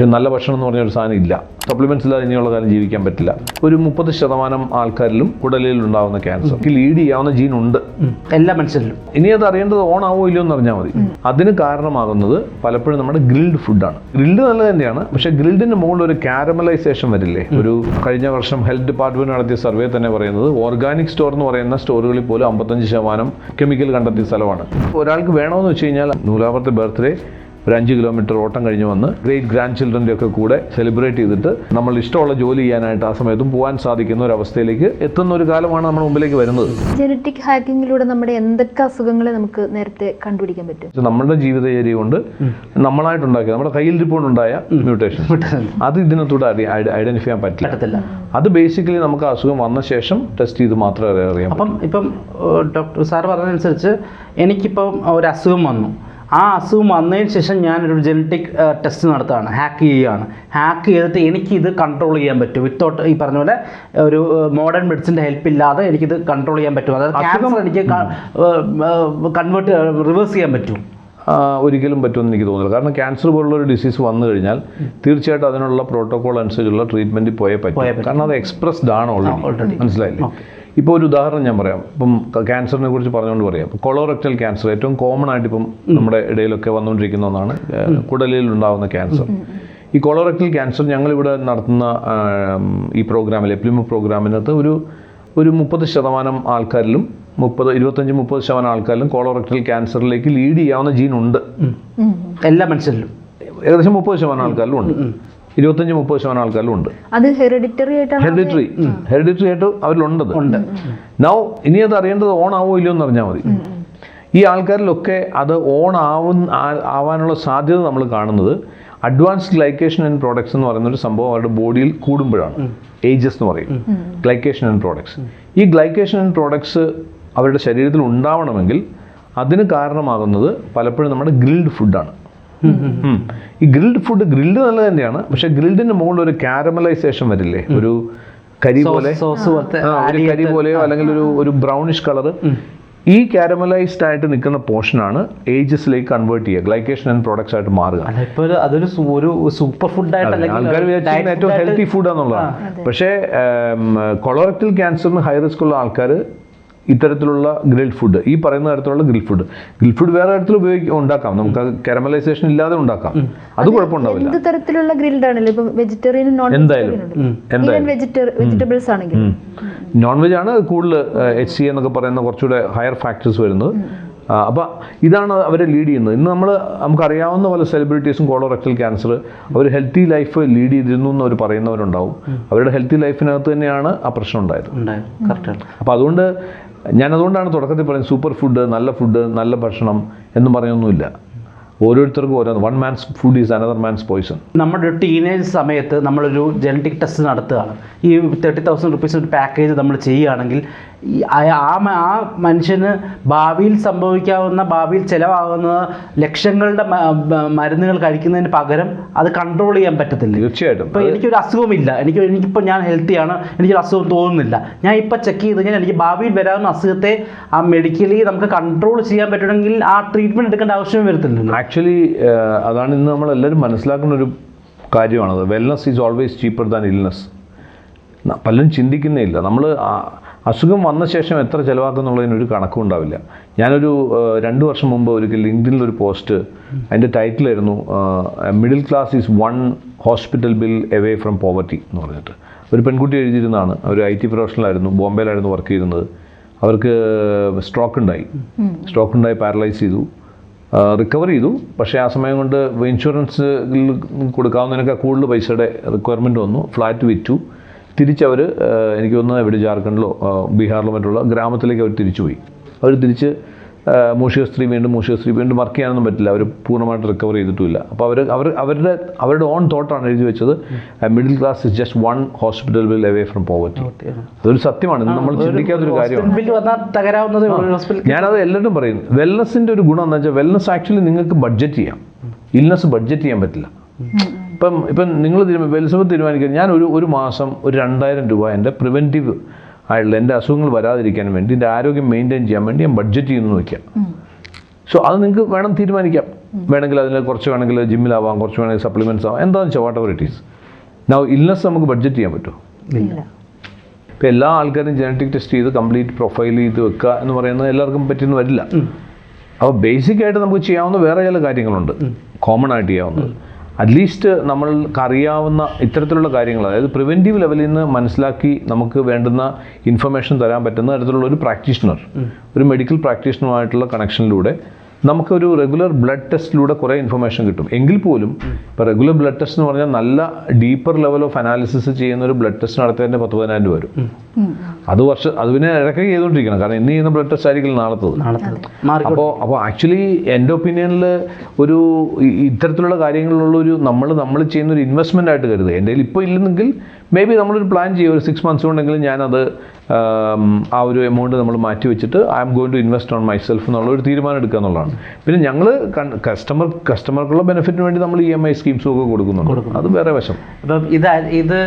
പക്ഷെ നല്ല ഭക്ഷണം എന്ന് പറഞ്ഞ ഒരു സാധനം ഇല്ല. സപ്ലിമെന്റ്സ് ഇല്ലാതെ ഇനിയുള്ള കാലം ജീവിക്കാൻ പറ്റില്ല. ഒരു മുപ്പത് ശതമാനം ആൾക്കാരിലും കുടലിൽ ഉണ്ടാകുന്ന ക്യാൻസർ ലീഡ് ചെയ്യാവുന്ന ജീൻ ഉണ്ട്. എല്ലാ മനുഷ്യരിലും. ഇനി അത് അറിയേണ്ടത് ഓൺ ആവോ ഇല്ലയോ എന്ന് അറിഞ്ഞാൽ മതി. അതിന് കാരണമാകുന്നത് പലപ്പോഴും നമ്മുടെ ഗ്രിൽഡ് ഫുഡാണ് ഗ്രിൽഡ് നല്ലത് തന്നെയാണ്. പക്ഷെ ഗ്രിൽഡിന് മുകളിൽ ഒരു കാരമലൈസേഷൻ വരില്ലേ? ഒരു കഴിഞ്ഞ വർഷം ഹെൽത്ത് ഡിപ്പാർട്ട്മെന്റ് നടത്തിയ സർവേ തന്നെ പറയുന്നത് ഓർഗാനിക് സ്റ്റോർ എന്ന് പറയുന്ന സ്റ്റോറുകളിൽ പോലും അമ്പത്തഞ്ച് ശതമാനം കെമിക്കൽ കണ്ടെത്തിയ സ്ഥലമാണ്. ഒരാൾക്ക് വേണമെന്ന് വെച്ച് കഴിഞ്ഞാൽ നൂലാമത്തെ ബർത്ത്ഡേ ഒരു അഞ്ച് കിലോമീറ്റർ ഓട്ടം കഴിഞ്ഞ് വന്ന് ഗ്രേറ്റ് ഗ്രാൻഡ് ചിൽഡ്രന്റെ ഒക്കെ കൂടെ സെലിബ്രേറ്റ് ചെയ്തിട്ട് നമ്മൾ ഇഷ്ടമുള്ള ജോലി ചെയ്യാനായിട്ട് ആ സമയത്തും പോകാൻ സാധിക്കുന്ന ഒരു അവസ്ഥയിലേക്ക് എത്തുന്ന ഒരു കാലമാണ് നമ്മുടെ മുമ്പിലേക്ക് വരുന്നത്. ജനറ്റിക് ഹാക്കിങ്ങിലൂടെ നമ്മുടെ എന്തൊക്കെ അസുഖങ്ങളെ നമുക്ക് നേരത്തെ കണ്ടുപിടിക്കാൻ പറ്റും? നമ്മുടെ ജീവിതചര്യ കൊണ്ട് നമ്മളായിട്ടുണ്ടാക്കിയ നമ്മുടെ കയ്യിൽ ഉണ്ടായ മ്യൂട്ടേഷൻ അത് ഇതിനകത്തൂടെ ഐഡന്റിഫൈ ചെയ്യാൻ പറ്റില്ല. അത് ബേസിക്കലി നമുക്ക് അസുഖം വന്ന ശേഷം ടെസ്റ്റ് ചെയ്ത് മാത്രമേ അറിയാം അപ്പം ഇപ്പം ഡോക്ടർ സാർ പറഞ്ഞതനുസരിച്ച് എനിക്കിപ്പം ഒരു അസുഖം വന്നു. ആ അസുഖം വന്നതിന് ശേഷം ഞാനൊരു ജനറ്റിക് ടെസ്റ്റ് നടത്തുകയാണ്. ഹാക്ക് ചെയ്യുകയാണ്. ഹാക്ക് ചെയ്തിട്ട് എനിക്കിത് കൺട്രോൾ ചെയ്യാൻ പറ്റും. വിത്തൗട്ട് ഈ പറഞ്ഞ പോലെ ഒരു മോഡേൺ മെഡിസിന്റെ ഹെൽപ്പ് ഇല്ലാതെ എനിക്കിത് കൺട്രോൾ ചെയ്യാൻ പറ്റും. അതായത് ക്യാൻസർ എനിക്ക് കൺവേർട്ട് റിവേഴ്സ് ചെയ്യാൻ പറ്റും. ഒരിക്കലും പറ്റുമെന്ന് എനിക്ക് തോന്നുന്നില്ല. കാരണം ക്യാൻസർ പോലുള്ള ഒരു ഡിസീസ് വന്നു കഴിഞ്ഞാൽ തീർച്ചയായിട്ടും അതിനുള്ള പ്രോട്ടോകോൾ അനുസരിച്ചുള്ള ട്രീറ്റ്മെന്റ് പോയേ പറ്റും. കാരണം അത് എക്സ്പ്രസ്ഡ് ആണ് ഓൾറെഡി മനസ്സിലായില്ലേ? ഇപ്പോൾ ഒരു ഉദാഹരണം ഞാൻ പറയാം. ഇപ്പം ക്യാൻസറിനെ കുറിച്ച് പറഞ്ഞുകൊണ്ട് പറയാം. കൊളോറക്റ്റൽ കൊളോറക്ടൽ ക്യാൻസർ ഏറ്റവും കോമൺ ആയിട്ട് ഇപ്പം നമ്മുടെ ഇടയിലൊക്കെ വന്നുകൊണ്ടിരിക്കുന്ന ഒന്നാണ് കുടലിൽ ഉണ്ടാകുന്ന ക്യാൻസർ ഈ കൊളോറക്റ്റൽ ക്യാൻസർ ഞങ്ങളിവിടെ നടത്തുന്ന ഈ പ്രോഗ്രാമിൽ എപ്ലിമ പ്രോഗ്രാമിനകത്ത് ഒരു ഒരു മുപ്പത് ശതമാനം ആൾക്കാരിലും മുപ്പത് ഇരുപത്തഞ്ച് മുപ്പത് ശതമാനം ആൾക്കാരിലും കോളോറക്റ്റൽ ക്യാൻസറിലേക്ക് ലീഡ് ചെയ്യാവുന്ന ജീൻ ഉണ്ട്. എല്ലാ മനുഷ്യരിലും. ഏകദേശം മുപ്പത് ശതമാനം ആൾക്കാരിലും ഉണ്ട്. ഇരുപത്തഞ്ച് മുപ്പത് ശതമാനം ആൾക്കാരിലും ഉണ്ട് അത് ഹെറിഡിറ്ററി ആയിട്ടാണ് ഹെറിഡിറ്ററി ഹെറിഡിറ്ററി ആയിട്ട് അവരിലുണ്ടത് ഉണ്ട്. നൗ ഇനി അത് അറിയേണ്ടത് ഓൺ ആവോ ഇല്ലയോ എന്ന് അറിഞ്ഞാൽ മതി. ഈ ആൾക്കാരിലൊക്കെ അത് ഓൺ ആവുന്ന ആവാനുള്ള സാധ്യത നമ്മൾ കാണുന്നത് അഡ്വാൻസ്ഡ് ഗ്ലൈക്കേഷൻ ആൻഡ് പ്രോഡക്ട്സ് എന്ന് പറയുന്ന ഒരു സംഭവം അവരുടെ ബോഡിയിൽ കൂടുമ്പോഴാണ്. ഏജസ് എന്ന് പറയും. ഗ്ലൈക്കേഷൻ ആൻഡ് പ്രോഡക്ട്സ് ഈ ഗ്ലൈക്കേഷൻ ആൻഡ് പ്രോഡക്ട്സ് അവരുടെ ശരീരത്തിൽ ഉണ്ടാവണമെങ്കിൽ അതിന് കാരണമാകുന്നത് പലപ്പോഴും നമ്മുടെ ഗ്രിൽഡ് ഫുഡാണ്. ഈ ഗ്രിൽഡ് ഫുഡ് ഗ്രിൽഡ് നല്ലത് തന്നെയാണ്. പക്ഷെ ഗ്രിൽഡിന്റെ മുകളിൽ ഒരു കാരമലൈസേഷൻ വരില്ലേ? ഒരു കരി പോലെ. സോസ് പോലത്തെ ആ, ഒരു കരി പോലെയോ അല്ലെങ്കിൽ ഒരു ഒരു ബ്രൗണിഷ് കളർ ഈ കാരമലൈസ്ഡ് ആയിട്ട് നിൽക്കുന്ന പോർഷനാണ് ഏജസിലേക്ക് കൺവേർട്ട് ചെയ്യുക. ഗ്ലൈക്കേഷൻ ആൻഡ് പ്രോഡക്ട്സ് ആയിട്ട് മാറുക. അതൊരു ഒരു സൂപ്പർ ഫുഡായിട്ട് ആൾക്കാർ വിചാരിച്ചിരിക്കുന്ന ഏറ്റവും ഹെൽത്തി ഫുഡ് ആണെന്നുള്ളതാണ് പക്ഷേ കൊളോറക്ടൽ ക്യാൻസറിന് ഹൈ റിസ്ക് ഉള്ള ആൾക്കാർ ഇത്തരത്തിലുള്ള ഗ്രിൽഡ് ഫുഡ് ഈ പറയുന്ന തരത്തിലുള്ള ഗ്രിൽ ഫുഡ്. ഗ്രിൽ ഫുഡ് വേറെ തരത്തിൽ ഉപയോഗിക്കും ഉണ്ടാക്കാം. നമുക്ക് കാരമലൈസേഷൻ ഇല്ലാതെ ഉണ്ടാക്കാം. അത് കുഴപ്പമുണ്ടാവില്ല. എന്ത് തരത്തിലുള്ള ഗ്രിൽഡ് ആണല്ലോ? ഇപ്പൊ വെജിറ്റേറിയൻ നോൺ എന്തായാലും. വെജിറ്റബിൾസ് ആണെങ്കിൽ നോൺ വെജ് ആണ് കൂടുതൽ എച്ച് സി എന്നൊക്കെ പറയുന്ന കുറച്ചുകൂടെ ഹയർ ഫാക്ടേഴ്സ് വരുന്നത്. അപ്പോൾ ഇതാണ് അവരെ ലീഡ് ചെയ്യുന്നത്. ഇന്ന് നമ്മൾ നമുക്കറിയാവുന്ന പല സെലിബ്രിറ്റീസും കോളോറക്ടൽ ക്യാൻസർ അവർ ഹെൽത്തി ലൈഫ് ലീഡ് ചെയ്തിരുന്നു എന്ന് അവർ പറയുന്നവരുണ്ടാവും. അവരുടെ ഹെൽത്തി ലൈഫിനകത്ത് തന്നെയാണ് ആ പ്രശ്നം ഉണ്ടായത്. അപ്പോൾ അതുകൊണ്ട് ഞാനതുകൊണ്ടാണ് തുടക്കത്തിൽ പറയുന്നത് സൂപ്പർ ഫുഡ് നല്ല ഫുഡ് നല്ല ഭക്ഷണം എന്ന് പറയൊന്നുമില്ല ഓരോരുത്തർക്കും ഓരോ one man's food is another man's poison നമ്മുടെ ഒരു ടീനേജ് സമയത്ത് നമ്മളൊരു ജനറ്റിക് ടെസ്റ്റ് നടത്തുകയാണ്. ഈ തേർട്ടി തൗസൻഡ് റുപ്പീസ് ഒരു പാക്കേജ് നമ്മൾ ചെയ്യുകയാണെങ്കിൽ ഈ ആ- ആ മനുഷ്യന് ഭാവിയിൽ സംഭവിക്കാവുന്ന ഭാവിയിൽ ചിലവാകുന്ന ലക്ഷങ്ങളുടെ മരുന്നുകൾ കഴിക്കുന്നതിന് പകരം അത് കൺട്രോൾ ചെയ്യാൻ പറ്റത്തില്ല. തീർച്ചയായിട്ടും. ഇപ്പോൾ എനിക്കൊരു അസുഖമില്ല. എനിക്ക് എനിക്കിപ്പോൾ ഞാൻ ഹെൽത്തിയാണ് എനിക്കൊരു അസുഖം തോന്നുന്നില്ല. ഞാൻ ഇപ്പോൾ ചെക്ക് ചെയ്ത് കഴിഞ്ഞാൽ എനിക്ക് ഭാവിയിൽ വരാവുന്ന അസുഖത്തെ ആ മെഡിക്കലി നമുക്ക് കൺട്രോൾ ചെയ്യാൻ പറ്റണമെങ്കിൽ ആ ട്രീറ്റ്മെന്റ് എടുക്കേണ്ട ആവശ്യം വരത്തില്ല ആക്ച്വലി അതാണ് ഇന്ന് നമ്മൾ നമ്മളെല്ലാവരും മനസ്സിലാക്കുന്ന ഒരു കാര്യമാണത് wellness is always cheaper than illness പലരും ചിന്തിക്കുന്നേ ഇല്ല. നമ്മൾ അസുഖം വന്ന ശേഷം എത്ര ചിലവാക്കുന്നുള്ളതിനൊരു കണക്കും ഉണ്ടാവില്ല. ഞാനൊരു രണ്ട് വർഷം മുമ്പ് ഒരിക്കൽ ലിങ്ക്ഡിനിൽ ഒരു പോസ്റ്റ് അതിന്റെ ടൈറ്റിലായിരുന്നു middle class is one hospital bill away from poverty എന്ന് പറഞ്ഞിട്ട്. ഒരു പെൺകുട്ടി എഴുതിയിരുന്നതാണ്. ഒരു ഐ ടി പ്രൊഫഷണലായിരുന്നു ബോംബെയിലായിരുന്നു വർക്ക് ചെയ്യുന്നത് അവർക്ക് സ്ട്രോക്ക് ഉണ്ടായി. സ്ട്രോക്ക് ഉണ്ടായി പാരലൈസ് ചെയ്തു. റിക്കവർ ചെയ്തു. പക്ഷേ ആ സമയം കൊണ്ട് ഇൻഷുറൻസ് കൊടുക്കാവുന്നതിനൊക്കെ കൂടുതൽ പൈസയുടെ റിക്വയർമെന്റ് വന്നു. ഫ്ലാറ്റ് വിറ്റു. തിരിച്ചവർ എനിക്ക് തോന്നുന്നു എവിടെ ജാർഖണ്ഡിലോ ബീഹാറിലോ മറ്റുള്ള ഗ്രാമത്തിലേക്ക് അവർ തിരിച്ചുപോയി. അവർ തിരിച്ച് മൂഷികസ്ത്രീ വീണ്ടും മൂഷികസ്ത്രീ വീണ്ടും വർക്ക് ചെയ്യാനൊന്നും പറ്റില്ല. അവർ പൂർണമായിട്ട് റിക്കവർ ചെയ്തിട്ടുമില്ല. അപ്പോൾ അവർ അവർ അവരുടെ അവരുടെ ഓൺ തോട്ടാണ് എഴുതി വെച്ചത്. Middle class is just one hospital bill away from poverty അതൊരു സത്യമാണ്. ഇത് നമ്മൾ ചിന്തിക്കാത്തൊരു കാര്യമാണ്. ഞാനത് എല്ലാവരും പറയുന്നു. വെൽനസിന്റെ ഒരു ഗുണം എന്താ വെച്ചാൽ വെൽനസ് ആക്ച്വലി നിങ്ങൾക്ക് ബഡ്ജറ്റ് ചെയ്യാം. ഇൽനസ് ബഡ്ജറ്റ് ചെയ്യാൻ പറ്റില്ല. ഇപ്പം ഇപ്പം നിങ്ങൾ വെൽസബ് തീരുമാനിക്കുക ഞാൻ ഒരു ഒരു മാസം ഒരു രണ്ടായിരം രൂപ എന്റെ പ്രിവെന്റീവ് ആയിട്ടുള്ള എന്റെ അസുഖങ്ങൾ വരാതിരിക്കാൻ വേണ്ടി എന്റെ ആരോഗ്യം മെയിന്റെയിൻ ചെയ്യാൻ വേണ്ടി ഞാൻ ബഡ്ജറ്റ് ചെയ്യുന്നു വയ്ക്കാം സോ അത് നിങ്ങൾക്ക് വേണം തീരുമാനിക്കാം. വേണമെങ്കിൽ അതിൽ കുറച്ച് വേണമെങ്കിൽ ജിമ്മിലാവാം കുറച്ച് വേണമെങ്കിൽ സപ്ലിമെന്റ്സ് ആവാം എന്താണെന്ന് വെച്ചാൽ whatever it is now illness നമുക്ക് ബഡ്ജറ്റ് ചെയ്യാൻ പറ്റുമോ? ഇല്ല. ഇപ്പോൾ എല്ലാ ആൾക്കാരും ജനറ്റിക് ടെസ്റ്റ് ചെയ്ത് കംപ്ലീറ്റ് പ്രൊഫൈൽ ചെയ്ത് വെക്കുക എന്ന് പറയുന്നത് എല്ലാവർക്കും പറ്റിയെന്ന് വരില്ല. അപ്പോൾ ബേസിക് ആയിട്ട് നമുക്ക് ചെയ്യാവുന്ന വേറെ ചില കാര്യങ്ങളുണ്ട്. കോമൺ ആയിട്ട് ചെയ്യാവുന്നത്. അറ്റ്ലീസ്റ്റ് നമ്മൾക്ക് അറിയാവുന്ന ഇത്തരത്തിലുള്ള കാര്യങ്ങൾ അതായത് പ്രിവെന്റീവ് ലെവലിൽ നിന്ന് മനസ്സിലാക്കി നമുക്ക് വേണ്ടുന്ന ഇൻഫർമേഷൻ തരാൻ പറ്റുന്ന തരത്തിലുള്ള ഒരു പ്രാക്ടീഷണർ ഒരു മെഡിക്കൽ പ്രാക്ടീഷണറുമായിട്ടുള്ള കണക്ഷനിലൂടെ നമുക്കൊരു റെഗുലർ ബ്ലഡ് ടെസ്റ്റിലൂടെ കുറേ ഇൻഫർമേഷൻ കിട്ടും. എങ്കിൽ പോലും ഇപ്പോൾ റെഗുലർ ബ്ലഡ് ടെസ്റ്റ് എന്ന് പറഞ്ഞാൽ നല്ല ഡീപ്പർ ലെവൽ ഓഫ് അനാലിസിസ് ചെയ്യുന്ന ഒരു ബ്ലഡ് ടെസ്റ്റ് നടത്തേണ്ട പത്ത് പതിനായിരം രൂപ വരും. അത് വർഷം അത് പിന്നെ ഇടയ്ക്ക് ചെയ്തുകൊണ്ടിരിക്കണം. കാരണം ഇന്ന് ചെയ്യുന്ന ബ്ലഡ് ടെസ്റ്റ് ആയിരിക്കും നാളത്തത്. നാളത്തെ അപ്പോൾ അപ്പോൾ ആക്ച്വലി എന്റെ ഒപ്പീനിയനിൽ ഒരു ഇത്തരത്തിലുള്ള കാര്യങ്ങളിലുള്ള ഒരു നമ്മൾ നമ്മൾ ചെയ്യുന്ന ഒരു ഇൻവെസ്റ്റ്മെന്റ് ആയിട്ട് കരുതുക. എന്റെ ഇപ്പോൾ ഇല്ലെന്നെങ്കിൽ മേ ബി നമ്മളൊരു പ്ലാൻ ചെയ്യും ഒരു സിക്സ് മന്ത്സ് കൊണ്ടെങ്കിലും ഞാനത് ആം, ഒരു എമൗണ്ട് നമ്മൾ മാറ്റി വെച്ചിട്ട് I'm going to invest on myself എന്നുള്ള ഒരു തീരുമാനം എടുക്കുക എന്നുള്ളതാണ്. പിന്നെ ഞങ്ങൾ കസ്റ്റമർ കസ്റ്റമർക്കുള്ള ബെനിഫിറ്റിന് വേണ്ടി നമ്മൾ ഇ എം ഐ സ്കീംസും ഒക്കെ കൊടുക്കുന്നുണ്ട്. അത് വേറെ വശം. അപ്പം ഇത് ഇത്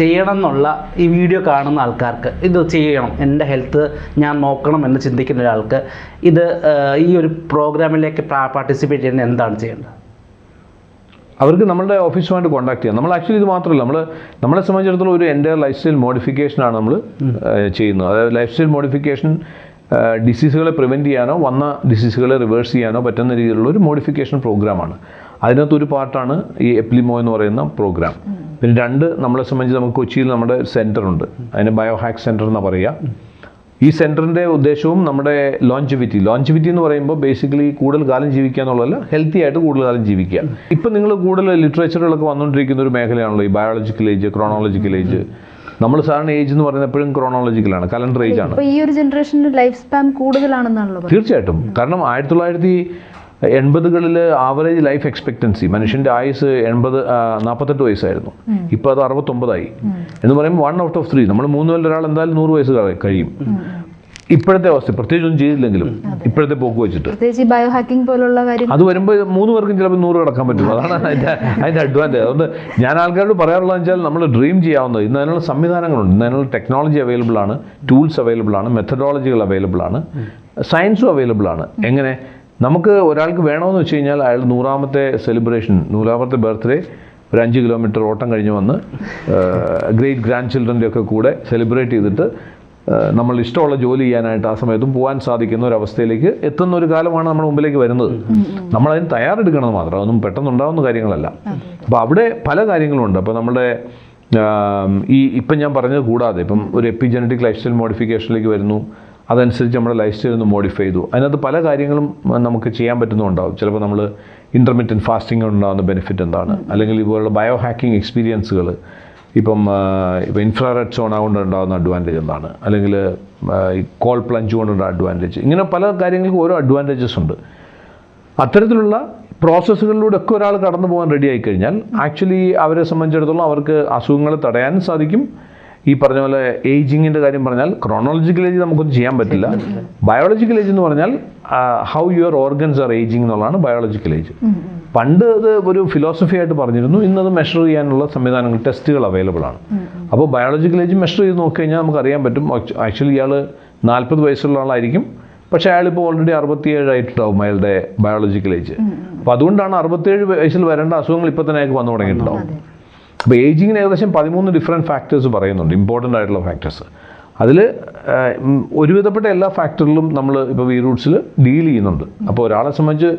ചെയ്യണം എന്നുള്ള ഈ വീഡിയോ കാണുന്ന ആൾക്കാർക്ക് ഇത് ചെയ്യണം. എന്റെ ഹെൽത്ത് ഞാൻ നോക്കണം എന്ന് ചിന്തിക്കുന്ന ഒരാൾക്ക് ഇത് ഈ ഒരു പ്രോഗ്രാമിലേക്ക് പാർട്ടിസിപ്പേറ്റ് ചെയ്യുന്ന എന്താണ് ചെയ്യേണ്ടത്? അവർക്ക് നമ്മളുടെ ഓഫീസുമായിട്ട് കോൺടാക്ട് ചെയ്യാം. നമ്മൾ ആക്ച്വലി ഇത് മാത്രമല്ല നമ്മൾ നമ്മളെ സംബന്ധിച്ചിടത്തോളം ഒരു എന്റെ ലൈഫ് സ്റ്റൈൽ മോഡിഫിക്കേഷനാണ് നമ്മൾ ചെയ്യുന്നത്. അതായത് ലൈഫ് സ്റ്റൈൽ മോഡിഫിക്കേഷൻ ഡിസീസുകളെ പ്രിവെന്റ് ചെയ്യാനോ വന്ന ഡിസീസുകളെ റിവേഴ്സ് ചെയ്യാനോ പറ്റുന്ന രീതിയിലുള്ള ഒരു മോഡിഫിക്കേഷൻ പ്രോഗ്രാമാണ് അതിനകത്ത് ഒരു പാർട്ടാണ് ഈ എപ്ലിമോ എന്ന് പറയുന്ന പ്രോഗ്രാം പിന്നെ രണ്ട് നമ്മളെ സംബന്ധിച്ച് നമുക്ക് കൊച്ചിയിൽ നമ്മുടെ സെന്ററുണ്ട് അതിന് ബയോഹാക്ക് സെന്റർ എന്നാണ് പറയുക. ഈ സെന്ററിന്റെ ഉദ്ദേശവും നമ്മുടെ ലോഞ്ചിവിറ്റി ലോഞ്ചിവിറ്റി എന്ന് പറയുമ്പോൾ ബേസിക്കലി കൂടുതൽ കാലം ജീവിക്കുക എന്നുള്ളതല്ല ഹെൽത്തി ആയിട്ട് കൂടുതൽ കാലം ജീവിക്കുക. ഇപ്പം നിങ്ങൾ കൂടുതൽ ലിറ്ററേച്ചറുകളൊക്കെ വന്നുകൊണ്ടിരിക്കുന്ന ഒരു മേഖലയാണല്ലോ ഈ ബയോളജിക്കൽ ഏജ് ക്രോണോളജിക്കൽ ഏജ് നമ്മൾ സാധാരണ ഏജ് എന്ന് പറയുന്നത് എപ്പോഴും ക്രോണോളജിക്കലാണ് കലണ്ടർ ഏജ് ആണ്. ഈ ഒരു ജനറേഷന്റെ ലൈഫ് സ്പാൻ കൂടുതലാണെന്നാണല്ലോ തീർച്ചയായിട്ടും. കാരണം ആയിരത്തി തൊള്ളായിരത്തി എൺപതുകളിൽ ആവറേജ് ലൈഫ് എക്സ്പെക്റ്റൻസി മനുഷ്യന്റെ ആയുസ് എൺപത് നാൽപ്പത്തെട്ട് വയസ്സായിരുന്നു. ഇപ്പോൾ അത് അറുപത്തൊമ്പതായി. എന്ന് പറയുമ്പോൾ വൺ ഔട്ട് ഓഫ് ത്രീ നമ്മൾ മൂന്ന് പേരിൽ ഒരാൾ എന്തായാലും നൂറ് വയസ്സ് കഴി- കഴിയും. ഇപ്പോഴത്തെ അവസ്ഥ പ്രത്യേകിച്ച് ഒന്നും ചെയ്തില്ലെങ്കിലും ഇപ്പോഴത്തെ പോക്ക് വെച്ചിട്ട്. ബയോ ഹാക്കിംഗ് പോലുള്ള കാര്യം അത് വരുമ്പോൾ മൂന്ന് പേർക്കും ചിലപ്പോൾ നൂറ് കിടക്കാൻ പറ്റും. അതാണ് അതിന്റെ അതിന്റെ അഡ്വാന്റേജ് അതുകൊണ്ട് ഞാൻ ആൾക്കാരോട് പറയാറുള്ളത് വെച്ചാൽ നമ്മൾ ഡ്രീം ചെയ്യാവുന്നത് ഇന്ന് അതിനുള്ള സംവിധാനങ്ങളുണ്ട്. ഇന്ന് അതിനുള്ള ടെക്നോളജി അവൈലബിൾ ആണ്. ടൂൾസ് അവൈലബിൾ ആണ്. മെത്തഡോളജികൾ അവൈലബിൾ ആണ്. സയൻസും അവൈലബിൾ ആണ്. എങ്ങനെ? നമുക്ക് ഒരാൾക്ക് വേണമെന്ന് വെച്ച് കഴിഞ്ഞാൽ അയാൾ നൂറാമത്തെ സെലിബ്രേഷൻ നൂറാമത്തെ ബർത്ത്ഡേ ഒരു അഞ്ച് കിലോമീറ്റർ ഓട്ടം കഴിഞ്ഞ് വന്ന് ഗ്രേറ്റ് ഗ്രാൻഡ് ചിൽഡ്രന്റെ ഒക്കെ കൂടെ സെലിബ്രേറ്റ് ചെയ്തിട്ട് നമ്മൾ ഇഷ്ടമുള്ള ജോലി ചെയ്യാനായിട്ട് ആ സമയത്തും പോകാൻ സാധിക്കുന്ന ഒരു അവസ്ഥയിലേക്ക് എത്തുന്ന ഒരു കാലമാണ് നമ്മുടെ മുമ്പിലേക്ക് വരുന്നത്. നമ്മളതിന് തയ്യാറെടുക്കണം മാത്രം അതൊന്നും പെട്ടെന്ന് ഉണ്ടാകുന്ന കാര്യങ്ങളല്ല അപ്പോൾ അവിടെ പല കാര്യങ്ങളുണ്ട്. അപ്പോൾ നമ്മുടെ ഈ ഇപ്പം ഞാൻ പറഞ്ഞത് കൂടാതെ ഇപ്പം ഒരു എപ്പിജനറ്റിക് ലൈഫ് സ്റ്റൈൽ മോഡിഫിക്കേഷനിലേക്ക് വരുന്നു. അതനുസരിച്ച് നമ്മുടെ ലൈഫ് സ്റ്റൈൽ ഒന്ന് മോഡിഫൈ ചെയ്തു. അതിനകത്ത് പല കാര്യങ്ങളും നമുക്ക് ചെയ്യാൻ പറ്റുന്നുണ്ടാവും. ചിലപ്പോൾ നമ്മൾ ഇന്റർമീഡിയൻ ഫാസ്റ്റിംഗ് ഉണ്ടാകുന്ന ബെനിഫിറ്റ് എന്താണ്? അല്ലെങ്കിൽ ഇതുപോലുള്ള ബയോ ഹാക്കിംഗ് എക്സ്പീരിയൻസുകൾ ഇപ്പം ഇപ്പം ഇൻഫ്രാറെഡ് സോണ കൊണ്ട് ഉണ്ടാകുന്ന അഡ്വാന്റേജ് എന്താണ്? അല്ലെങ്കിൽ കോൾ പ്ലഞ്ച് കൊണ്ടുള്ള അഡ്വാന്റേജ് ഇങ്ങനെ പല കാര്യങ്ങൾക്കും ഓരോ അഡ്വാന്റേജസ് ഉണ്ട്. അത്തരത്തിലുള്ള പ്രോസസ്സുകളിലൂടെ ഒക്കെ ഒരാൾ കടന്നു പോകാൻ റെഡി ആയിക്കഴിഞ്ഞാൽ ആക്ച്വലി അവരെ സംബന്ധിച്ചിടത്തോളം അവർക്ക് അസുഖങ്ങൾ തടയാനും സാധിക്കും. ഈ പറഞ്ഞ പോലെ ഏജിങ്ങിന്റെ കാര്യം പറഞ്ഞാൽ ക്രോണോളജിക്കൽ ഏജ് നമുക്കൊന്നും ചെയ്യാൻ പറ്റില്ല. ബയോളജിക്കൽ ഏജ് എന്ന് പറഞ്ഞാൽ how your organs are ageing എന്നുള്ളതാണ് ബയോളജിക്കൽ ഏജ് പണ്ട് അത് ഒരു ഫിലോസഫി ആയിട്ട് പറഞ്ഞിരുന്നു. ഇന്നത് മെഷർ ചെയ്യാനുള്ള സംവിധാനങ്ങൾ ടെസ്റ്റുകൾ അവൈലബിൾ ആണ്. അപ്പോൾ ബയോളജിക്കൽ ഏജ് മെഷർ ചെയ്ത് നോക്കിക്കഴിഞ്ഞാൽ നമുക്ക് അറിയാൻ പറ്റും. ആക്ച്വലി ഇയാൾ നാൽപ്പത് വയസ്സുള്ള ആളായിരിക്കും. പക്ഷേ അയാളിപ്പോൾ ഓൾറെഡി അറുപത്തിയേഴ് ആയിട്ടുണ്ടാവും അയാളുടെ ബയോളജിക്കൽ ഏജ് അപ്പോൾ അതുകൊണ്ടാണ് അറുപത്തിയേഴ് വയസ്സിൽ വരേണ്ട അസുഖങ്ങൾ ഇപ്പോൾ തന്നെ അയാൾക്ക് വന്നു തുടങ്ങിയിട്ടുണ്ടാവും. അപ്പോൾ ഏജിങ്ങിന് ഏകദേശം പതിമൂന്ന് ഡിഫറെന്റ് ഫാക്ടേഴ്സ് പറയുന്നുണ്ട്. ഇമ്പോർട്ടന്റ് ആയിട്ടുള്ള ഫാക്ടേഴ്സ് അതിൽ ഒരുവിധപ്പെട്ട എല്ലാ ഫാക്ടറിലും നമ്മൾ ഇപ്പോൾ വി റൂട്ട്സിൽ ഡീൽ ചെയ്യുന്നുണ്ട്. അപ്പോൾ ഒരാളെ സംബന്ധിച്ച്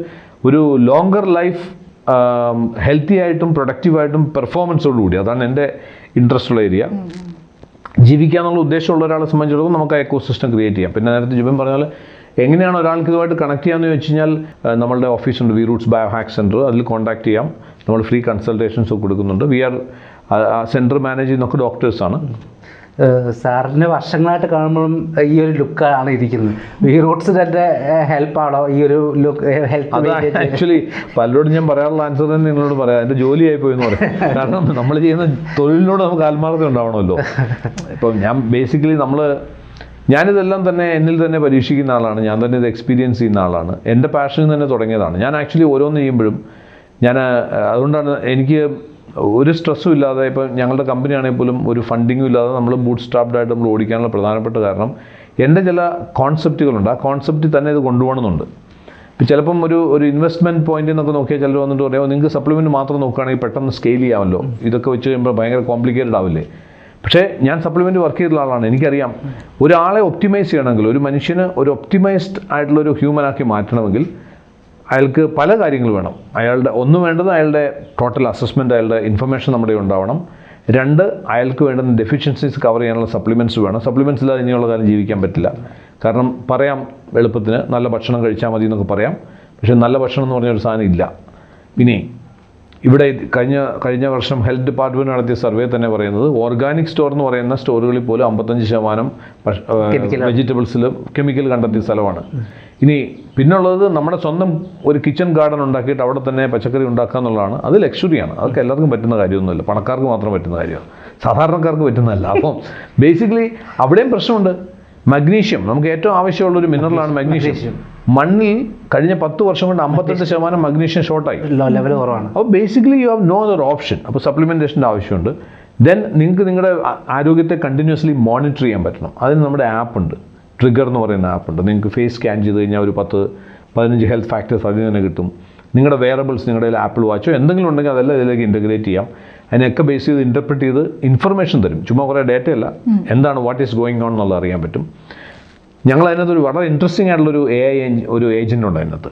ഒരു ലോങ്കർ ലൈഫ് ഹെൽത്തി ആയിട്ടും പ്രൊഡക്റ്റീവായിട്ടും പെർഫോമൻസോടു കൂടി അതാണ് എന്റെ ഇൻട്രസ്റ്റ് ഉള്ള ഏരിയ എന്നുള്ള ഉദ്ദേശമുള്ള ഒരാളെ സംബന്ധിച്ചിടത്തോളം നമുക്ക് ആ എക്കോ സിസ്റ്റം ക്രിയേറ്റ് ചെയ്യാം. പിന്നെ നേരത്തെ ജുബൻ പറഞ്ഞ പോലെ എങ്ങനെയാണ് ഒരാൾക്ക് ഇതുമായിട്ട് കണക്ട് ചെയ്യാമെന്ന് വെച്ച് കഴിഞ്ഞാൽ നമ്മളുടെ ഓഫീസുണ്ട് V roots bio hack centre അതിൽ കോൺടാക്ട് ചെയ്യാം. നമ്മൾ ഫ്രീ കൺസൾട്ടേഷൻസ് കൊടുക്കുന്നുണ്ട്. വി ആർ സെന്റർ മാനേജ് ചെയ്യുന്നൊക്കെ ഡോക്ടേഴ്സാണ് ആണ്. സാറിന് വർഷങ്ങളായിട്ട് കാണുമ്പോഴും ഈ ഒരു ലുക്കാണ് ഇരിക്കുന്നത്. വി ഈ തന്നെ ഹെൽപ്പാണോ ഈ ഒരു ലുക്ക് ഹെൽപ്പ് ആക്ച്വലി പലരോടും ഞാൻ പറയാനുള്ള ആൻസർ തന്നെ നിങ്ങളോട് പറയാം. എന്റെ ജോലിയായി പോയി എന്ന് പറയാം. കാരണം നമ്മൾ ചെയ്യുന്ന തൊഴിലിനോട് നമുക്ക് ആത്മാർത്ഥത ഉണ്ടാവണമല്ലോ. ഇപ്പം ഞാൻ ബേസിക്കലി നമ്മൾ ഞാനിതെല്ലാം തന്നെ എന്നിൽ തന്നെ പരീക്ഷിക്കുന്ന ആളാണ്. ഞാൻ തന്നെ ഇത് എക്സ്പീരിയൻസ് ചെയ്യുന്ന ആളാണ്. എന്റെ പാഷനിൽ തന്നെ തുടങ്ങിയതാണ്. ഞാൻ ആക്ച്വലി ഓരോന്ന് ചെയ്യുമ്പോഴും ഞാൻ അതുകൊണ്ടാണ് എനിക്ക് ഒരു സ്ട്രെസ്സും ഇല്ലാതെ ഇപ്പം ഞങ്ങളുടെ കമ്പനി ആണെങ്കിൽ പോലും ഒരു ഫണ്ടിങ്ങും ഇല്ലാതെ നമ്മൾ ബൂട്ട് സ്റ്റാപ്ഡായിട്ട് നമ്മൾ ഓടിക്കാനുള്ള പ്രധാനപ്പെട്ട കാരണം എന്റെ ചില കോൺസെപ്റ്റുകളുണ്ട് ആ കോൺസെപ്റ്റിൽ തന്നെ ഇത് കൊണ്ടുപോകണമെന്നുണ്ട്. ഇപ്പം ചിലപ്പം ഒരു ഒരു ഇൻവെസ്റ്റ്മെന്റ് പോയിന്റ് എന്നൊക്കെ നോക്കിയാൽ ചിലർ വന്നിട്ട് പറയാം നിങ്ങൾക്ക് സപ്ലിമെന്റ് മാത്രം നോക്കുകയാണെങ്കിൽ പെട്ടെന്ന് സ്കെയിൽ ചെയ്യാമല്ലോ. ഇതൊക്കെ വെച്ച് കഴിയുമ്പോൾ ഭയങ്കര കോംപ്ലിക്കേറ്റഡ് ആവില്ലേ? പക്ഷേ ഞാൻ സപ്ലിമെന്റ് വർക്ക് ചെയ്തിട്ടുള്ള ആളാണ് എനിക്കറിയാം. ഒരാളെ ഒപ്റ്റിമൈസ് ചെയ്യണമെങ്കിൽ ഒരു മനുഷ്യന് ഒരു ഒപ്റ്റിമൈസ്ഡ് ആയിട്ടുള്ള ഒരു ഹ്യൂമനാക്കി മാറ്റണമെങ്കിൽ അയാൾക്ക് പല കാര്യങ്ങൾ വേണം. അയാളുടെ ഒന്ന് വേണ്ടത് അയാളുടെ ടോട്ടൽ അസസ്മെന്റ് അയാളുടെ ഇൻഫർമേഷൻ നമ്മുടെ ഉണ്ടാവണം. രണ്ട് അയാൾക്ക് വേണ്ടുന്ന ഡെഫിഷ്യൻസീസ് കവർ ചെയ്യാനുള്ള സപ്ലിമെന്റ്സ് വേണം. സപ്ലിമെന്റ്സ് ഇല്ലാതെ ഇനിയുള്ള കാലം ജീവിക്കാൻ പറ്റില്ല. കാരണം പറയാം എളുപ്പത്തിന് നല്ല ഭക്ഷണം കഴിച്ചാൽ മതി എന്നൊക്കെ പറയാം. പക്ഷേ നല്ല ഭക്ഷണം എന്ന് പറഞ്ഞൊരു സാധനം ഇല്ല. പിന്നെ ഇവിടെ കഴിഞ്ഞ കഴിഞ്ഞ വർഷം ഹെൽത്ത് ഡിപ്പാർട്ട്മെന്റ് നടത്തിയ സർവേ തന്നെ പറയുന്നത് ഓർഗാനിക് സ്റ്റോർ എന്ന് പറയുന്ന സ്റ്റോറുകളിൽ പോലും അമ്പത്തഞ്ച് ശതമാനം. വെജിറ്റബിൾസിൽ കെമിക്കൽ കണ്ടെത്തിയ സ്ഥലമാണ്. ഇനി പിന്നുള്ളത് നമ്മുടെ സ്വന്തം ഒരു കിച്ചൺ ഗാർഡൻ ഉണ്ടാക്കിയിട്ട് അവിടെ തന്നെ പച്ചക്കറി ഉണ്ടാക്കുക എന്നുള്ളതാണ്. അത് ലക്ഷറിയാണ്. അതൊക്കെ എല്ലാവർക്കും പറ്റുന്ന കാര്യമൊന്നുമില്ല. പണക്കാർക്ക് മാത്രം പറ്റുന്ന കാര്യമാണ്. സാധാരണക്കാർക്ക് പറ്റുന്നതല്ല അപ്പം ബേസിക്കലി അവിടെയും പ്രശ്നമുണ്ട്. മഗ്നീഷ്യം. നമുക്ക് ഏറ്റവും ആവശ്യമുള്ള ഒരു മിനറലാണ് മഗ്നീഷ്യം. മണ്ണിൽ കഴിഞ്ഞ പത്ത് വർഷം കൊണ്ട് അമ്പത്തെട്ട് ശതമാനം മഗ്നീഷ്യം ഷോർട്ടായി ലെവൽ കുറവാണ്. അപ്പോൾ basically you have no other option അപ്പോൾ സപ്ലിമെന്റേഷന്റെ ആവശ്യമുണ്ട്. ദെൻ നിങ്ങൾക്ക് നിങ്ങളുടെ ആരോഗ്യത്തെ കണ്ടിന്യൂസ്ലി മോണിറ്റർ ചെയ്യാൻ പറ്റണം. അതിന് നമ്മുടെ ആപ്പ് ഉണ്ട്. ട്രിഗർ എന്ന് പറയുന്ന ആപ്പ് ഉണ്ട്. നിങ്ങൾക്ക് ഫേസ് സ്കാൻ ചെയ്ത് കഴിഞ്ഞാൽ ഒരു പത്ത് പതിനഞ്ച് ഹെൽത്ത് ഫാക്ടേഴ്സ് അതിൽ തന്നെ കിട്ടും. നിങ്ങളുടെ വെയറബിൾസ് നിങ്ങളുടെ ആപ്പിൾ വാച്ചോ എന്തെങ്കിലും ഉണ്ടെങ്കിൽ അതെല്ലാം ഇതിലേക്ക് ഇന്റഗ്രേറ്റ് ചെയ്യാം. അതിനൊക്കെ ബേസ് ചെയ്ത് ഇന്റർപ്രറ്റ് ചെയ്ത് ഇൻഫർമേഷൻ തരും. ചുമ്മാ കുറേ ഡേറ്റ അല്ല. എന്താണ് വാട്ട് ഈസ് ഗോയിങ് ഓൺ എന്നുള്ളത് അറിയാൻ പറ്റും. ഞങ്ങൾ അതിനകത്ത് ഒരു വളരെ ഇൻട്രസ്റ്റിംഗ് ആയിട്ടുള്ളൊരു എ ഐ ഒരു ഏജന്റ് ഉണ്ട് അതിനകത്ത്.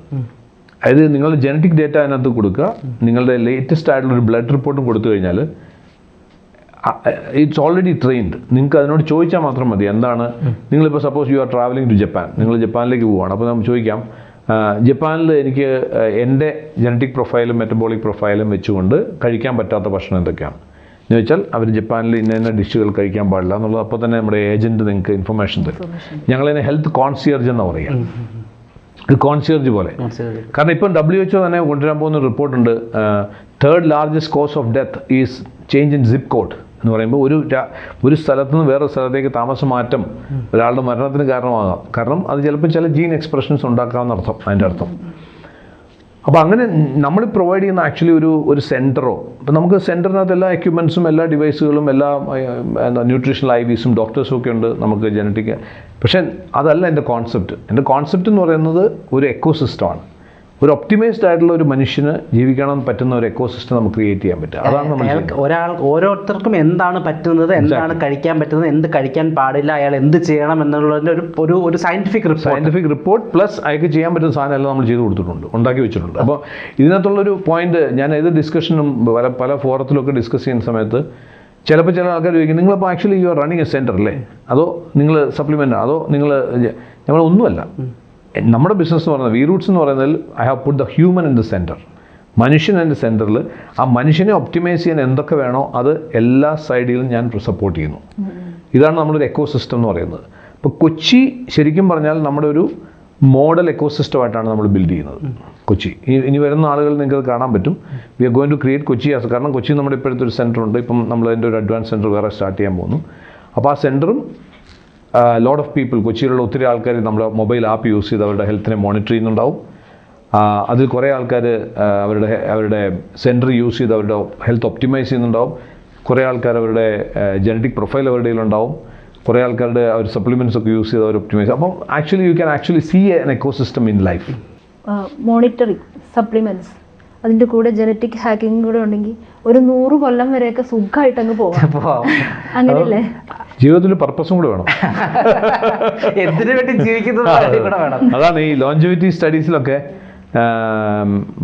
അതായത് നിങ്ങളുടെ ജനറ്റിക് ഡേറ്റ അതിനകത്ത് കൊടുക്കുക. നിങ്ങളുടെ ലേറ്റസ്റ്റ് ആയിട്ടുള്ള ഒരു ബ്ലഡ് റിപ്പോർട്ടും കൊടുത്തു കഴിഞ്ഞാൽ ഇറ്റ്സ് ഓൾറെഡി ട്രെയിൻഡ് നിങ്ങൾക്ക് അതിനോട് ചോദിച്ചാൽ മാത്രം മതി എന്താണ്. നിങ്ങളിപ്പോൾ suppose you are travelling to Japan നിങ്ങൾ ജപ്പാനിലേക്ക് പോവുകയാണ്. അപ്പോൾ നമുക്ക് ചോദിക്കാം. ജപ്പാനിൽ എനിക്ക് എന്റെ ജനറ്റിക് പ്രൊഫൈലും മെറ്റബോളിക് പ്രൊഫൈലും വെച്ചുകൊണ്ട് കഴിക്കാൻ പറ്റാത്ത ഭക്ഷണം എന്തൊക്കെയാണ്? എന്ന് വെച്ചാൽ അവർ ജപ്പാനിൽ ഇന്ന ഇന്ന ഡിഷുകൾ കഴിക്കാൻ പാടില്ല എന്നുള്ളത് അപ്പോൾ തന്നെ നമ്മുടെ ഏജന്റ് നിങ്ങൾക്ക് ഇൻഫർമേഷൻ തരും. ഞങ്ങളതിനെ ഹെൽത്ത് കോൺസിയർജ് എന്ന് പറയാം. ഒരു കോൺസിയർജ് പോലെ. കാരണം ഇപ്പം ഡബ്ല്യു എച്ച്ഒ തന്നെ കൊണ്ടുവരാൻ പോകുന്ന റിപ്പോർട്ടുണ്ട് third largest cause of death is change in zip code എന്ന് പറയുമ്പോൾ ഒരു ഒരു സ്ഥലത്ത് നിന്ന് വേറൊരു സ്ഥലത്തേക്ക് താമസ മാറ്റം ഒരാളുടെ മരണത്തിന് കാരണമാകാം. കാരണം അത് ചിലപ്പോൾ ചില ജീൻ എക്സ്പ്രഷൻസ് ഉണ്ടാക്കാമെന്നർത്ഥം അതിന്റെ അർത്ഥം. അപ്പോൾ അങ്ങനെ നമ്മൾ പ്രൊവൈഡ് ചെയ്യുന്ന ആക്ച്വലി ഒരു ഒരു സെന്ററോ ഇപ്പോൾ നമുക്ക് സെന്ററിനകത്ത് എല്ലാ എക്യുപ്മെൻസും എല്ലാ ഡിവൈസുകളും എല്ലാ എന്താ ന്യൂട്രീഷണൽ ഐ വിസും ഡോക്ടേഴ്സും ഒക്കെ ഉണ്ട് നമുക്ക് ജനറ്റിക് പക്ഷേ അതല്ല എന്റെ കോൺസെപ്റ്റ് എന്റെ കോൺസെപ്റ്റ് എന്ന് പറയുന്നത് ഒരു എക്കോസിസ്റ്റമാണ് ഒരു ഒപ്റ്റിമൈസ്ഡ് ആയിട്ടുള്ള ഒരു മനുഷ്യന് ജീവിക്കണം പറ്റുന്ന ഒരു എക്കോ സിസ്റ്റം നമുക്ക് ക്രിയേറ്റ് ചെയ്യാൻ പറ്റുക. അതാണ് നമ്മൾ ഒരാൾ ഓരോരുത്തർക്കും എന്താണ് പറ്റുന്നത് എന്താണ് കഴിക്കാൻ പറ്റുന്നത് എന്ത് കഴിക്കാൻ പാടില്ല അയാൾ എന്ത് ചെയ്യണം എന്നുള്ളതിന്റെ ഒരു ഒരു ഒരു scientific report scientific report plus അയാൾക്ക് ചെയ്യാൻ പറ്റുന്ന സാധനം എല്ലാം നമ്മൾ ചെയ്ത് കൊടുത്തിട്ടുണ്ട് ഉണ്ടാക്കി വെച്ചിട്ടുണ്ട്. അപ്പോൾ ഇതിനകത്തുള്ളൊരു പോയിന്റ് ഞാൻ ഏത് ഡിസ്കഷനും പല പല ഫോറത്തിലൊക്കെ ഡിസ്കസ് ചെയ്യുന്ന സമയത്ത് ചിലപ്പോൾ ചില ആൾക്കാർ ചോദിക്കും നിങ്ങളിപ്പോൾ actually you are running a centre അല്ലേ? അതോ നിങ്ങൾ സപ്ലിമെന്റ് അതോ നിങ്ങൾ ഞങ്ങൾ ഒന്നുമല്ല. നമ്മുടെ ബിസിനസ് എന്ന് പറയുന്നത് വി റൂട്ട്സ് എന്ന് പറയുന്നതിൽ I have put the human in the centre മനുഷ്യൻ എന്റെ സെന്ററിൽ ആ മനുഷ്യനെ ഒപ്റ്റിമൈസ് ചെയ്യാൻ എന്തൊക്കെ വേണോ അത് എല്ലാ സൈഡിലും ഞാൻ സപ്പോർട്ട് ചെയ്യുന്നു. ഇതാണ് നമ്മളൊരു എക്കോ സിസ്റ്റം എന്ന് പറയുന്നത്. അപ്പോൾ കൊച്ചി ശരിക്കും പറഞ്ഞാൽ നമ്മുടെ ഒരു മോഡൽ എക്കോ സിസ്റ്റമായിട്ടാണ് നമ്മൾ ബിൽഡ് ചെയ്യുന്നത്. കൊച്ചി. ഇനി ഇനി വരുന്ന ആളുകൾ നിങ്ങൾക്ക് കാണാൻ പറ്റും. We are going to create Kochi as കാരണം കൊച്ചി നമ്മുടെ ഇപ്പോഴത്തെ ഒരു സെന്റർ ഉണ്ട്. ഇപ്പം നമ്മൾ അതിന്റെ ഒരു അഡ്വാൻസ് സെന്റർ വേറെ സ്റ്റാർട്ട് ചെയ്യാൻ പോകുന്നു. അപ്പോൾ ആ സെന്ററും ലോഡ് ഓഫ് പീപ്പിൾ കൊച്ചിയിലുള്ള ഒത്തിരി ആൾക്കാർ നമ്മുടെ മൊബൈൽ ആപ്പ് യൂസ് ചെയ്ത് അവരുടെ ഹെൽത്തിനെ മോണിറ്റർ ചെയ്യുന്നുണ്ടാവും. അതിൽ കുറേ ആൾക്കാർ അവരുടെ അവരുടെ സെന്റർ യൂസ് ചെയ്ത് അവരുടെ ഹെൽത്ത് ഒപ്റ്റിമൈസ് ചെയ്യുന്നുണ്ടാവും. കുറേ ആൾക്കാർ അവരുടെ ജനറ്റിക് പ്രൊഫൈൽ അവരുടെ കയ്യിലുണ്ടാവും. കുറേ ആൾക്കാരുടെ അവർ സപ്ലിമെന്റ്സ് ഒക്കെ യൂസ് ചെയ്ത് അവർ ഒപ്റ്റിമൈസ് അപ്പം actually you can actually see an ecosystem in life monitoring supplements അതിന്റെ കൂടെ ജനറ്റിക് ഹാക്കിംഗ് കൂടെ ഉണ്ടെങ്കിൽ ഒരു നൂറ് കൊല്ലം വരെയൊക്കെ സുഖമായിട്ട് അങ്ങ് പോവാം. അങ്ങനെയല്ലേ? ജീവിതത്തിൽ പർപ്പസും കൂടെ വേണം. എന്തിനു വേണ്ടി ജീവിക്കുന്നത് അതാണ് ഈ ലോഞ്ചിവിറ്റി സ്റ്റഡീസിലൊക്കെ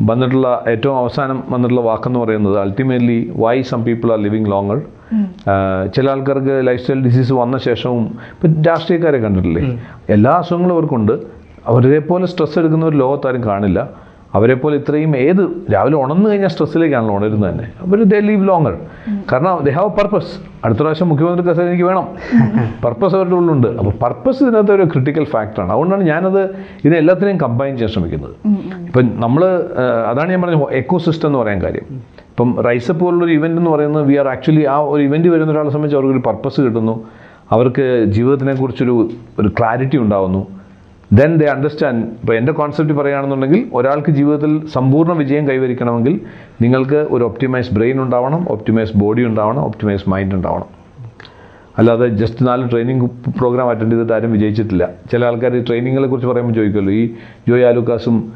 വന്നിട്ടുള്ള ഏറ്റവും അവസാനം വന്നിട്ടുള്ള വാക്കെന്ന് പറയുന്നത് ultimately why some people are living longer ചില ആൾക്കാർക്ക് ലൈഫ് സ്റ്റൈൽ ഡിസീസ് വന്ന ശേഷവും ഇപ്പം രാഷ്ട്രീയക്കാരെ കണ്ടിട്ടില്ലേ? എല്ലാ അസുഖങ്ങളും അവർക്കുണ്ട്. അവരെ പോലെ സ്ട്രെസ് എടുക്കുന്ന ഒരു ലോകത്താരും കാണില്ല. അവരെ പോലെ ഇത്രയും ഏത് രാവിലെ ഉണർന്നു കഴിഞ്ഞാൽ സ്ട്രെസ്സിലേക്കാണല്ലോ ഉണരുന്നത് തന്നെ. അവർ ദേ ലീവ് ലോങ്ങർ കാരണം ദേ ഹാവ് പർപ്പസ് അടുത്ത പ്രാവശ്യം മുഖ്യമന്ത്രി കസേര എനിക്ക് വേണം. പർപ്പസ് അവരുടെ ഉള്ളിലുണ്ട്. അപ്പോൾ പർപ്പസ് ഇതിനകത്ത് ഒരു ക്രിട്ടിക്കൽ ഫാക്ടറാണ് അതുകൊണ്ടാണ് ഞാനത് ഇതിനെ എല്ലാത്തിനെയും കമ്പൈൻ ചെയ്യാൻ ശ്രമിക്കുന്നത്. ഇപ്പം നമ്മൾ അതാണ് ഞാൻ പറഞ്ഞത് എക്കോ സിസ്റ്റം എന്ന് പറയാൻ കാര്യം. ഇപ്പം റൈസപ്പ് പോലുള്ളൊരു ഇവന്റ് എന്ന് പറയുന്നത് വി ആർ ആക്ച്വലി ആ ഒരു ഇവന്റ് വരുന്ന ഒരാളെ സംബന്ധിച്ച് അവർക്കൊരു പർപ്പസ് കിട്ടുന്നു. അവർക്ക് ജീവിതത്തിനെക്കുറിച്ചൊരു ഒരു ക്ലാരിറ്റി ഉണ്ടാവുന്നു. ദെൻ ദേ അണ്ടർസ്റ്റാൻഡ് ഇപ്പോൾ എന്റെ കോൺസെപ്റ്റ് പറയുകയാണെന്നുണ്ടെങ്കിൽ ഒരാൾക്ക് ജീവിതത്തിൽ സമ്പൂർണ വിജയം കൈവരിക്കണമെങ്കിൽ നിങ്ങൾക്ക് ഒരു ഒപ്റ്റിമൈസ് ബ്രെയിൻ ഉണ്ടാവണം ഒപ്റ്റിമൈസ് ബോഡി ഉണ്ടാവണം ഒപ്റ്റിമൈസ് മൈൻഡ് ഉണ്ടാവണം. അല്ലാതെ ജസ്റ്റ് നാല് ട്രെയിനിങ് പ്രോഗ്രാം അറ്റൻഡ് ചെയ്തിട്ട് ആരും വിജയിച്ചിട്ടില്ല. ചില ആൾക്കാർ ഈ ട്രെയിനിങ്ങിനെ കുറിച്ച് പറയുമ്പോൾ ചോദിക്കുമല്ലോ ഈ ജോയ് ആലുക്കാസും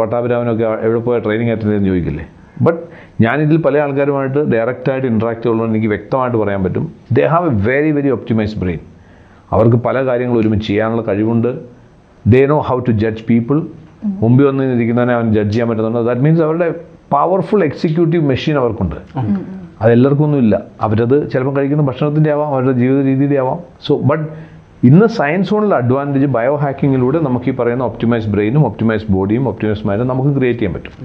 പട്ടാഭിരാമനൊക്കെ എവിടെ പോയ ട്രെയിനിങ് അറ്റൻഡ് ചെയ്തെന്ന് ചോദിക്കില്ലേ? ബട്ട് ഞാനിതിൽ പല ആൾക്കാരുമായിട്ട് ഡയറക്റ്റായിട്ട് ഇൻട്രാക്ട് ചെയ്യുള്ളൂ എനിക്ക് വ്യക്തമായിട്ട് പറയാൻ പറ്റും. They have a very very optimise brain അവർക്ക് പല കാര്യങ്ങളും ഒരുമിച്ച് ചെയ്യാനുള്ള കഴിവുണ്ട്. They know how to judge people മുമ്പിൽ വന്ന് ഇരിക്കുന്നവനെ അവൻ ജഡ്ജ് ചെയ്യാൻ പറ്റുന്നുണ്ട്. ദാറ്റ് മീൻസ് അവരുടെ പവർഫുൾ എക്സിക്യൂട്ടീവ് മെഷീൻ അവർക്കുണ്ട്. അതെല്ലാവർക്കും ഒന്നുമില്ല അവരത് ചിലപ്പോൾ കഴിക്കുന്ന ഭക്ഷണത്തിന്റെ ആവാം അവരുടെ ജീവിത രീതിയുടെ ആവാം. സോ ബട്ട് ഇന്ന് സയൻസ് കൊണ്ടുള്ള അഡ്വാന്റേജ് ബയോ ഹാക്കിങ്ങിലൂടെ നമുക്ക് ഈ പറയുന്ന ഒപ്റ്റിമൈസ് ബ്രെയിനും ഒപ്റ്റിമൈസ് ബോഡിയും ഒപ്റ്റിമൈസ് മൈൻഡും നമുക്ക് ക്രിയേറ്റ് ചെയ്യാൻ പറ്റും.